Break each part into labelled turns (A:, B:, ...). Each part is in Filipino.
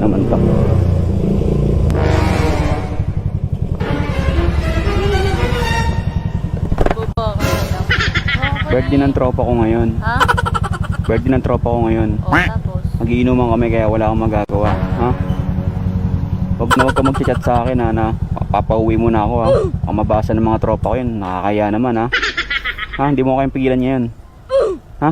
A: na naman to. Birthday ng tropa ko ngayon.
B: Ha?
A: Birthday ng tropa ko ngayon.
B: O, tapos?
A: Magiinuman kami kaya wala akong magagawa. Ha? Huwag na huwag ka mag-chat sa akin ha na papauwi mo na ako ha. Ang mabasa ng mga tropa ko yun, nakakaya naman ha. Ha? Hindi mo kayong pigilan niya yun. Ha?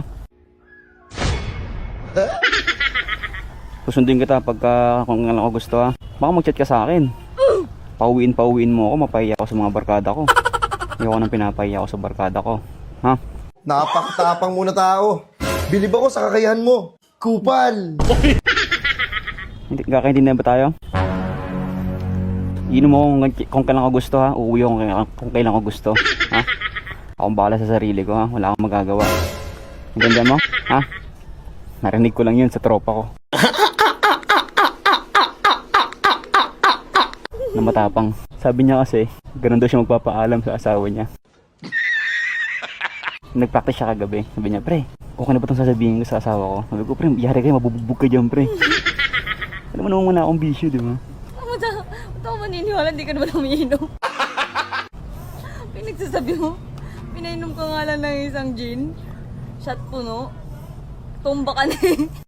A: Susundin kita pagka kung lang ako gusto ha. Baka mag-chat ka sa akin. Pauwiin pauwiin mo ako, mapahiya ako sa mga barkada ko. Ayoko nang pinapahiya ako sa barkada ko. Ha?
C: Napakatapang muna tao. Bilib ako sa kakayahan mo. Kupal!
A: Hindi, kakaintindihan ba tayo? Inom mo kung, kung kailan ko gusto ha. Uuwi ako kung, kailan- kung kailan ko gusto. Ha? Akong bahala sa sarili ko ha. Wala akong magagawa. Intindihan mo? Ha? Narinig ko lang yun sa tropa ko. na matapang. Sabi niya kasi, ganun daw siya magpapaalam sa asawa niya. Nag-practice siya kagabi. Sabi niya, pre, okay na ba itong sasabihin ko sa asawa ko? Sabi ko, pre, yari kayo, mabububog ka dyan, pre. Alam mo naman wala akong bisyo, di ba?
B: Ba? Ba't ako maniniwala? Hindi ka naman umiinom. Pinagsasabi mo? Pinainom ka nga lang ng isang gin. Shot puno. Tumba ka na eh.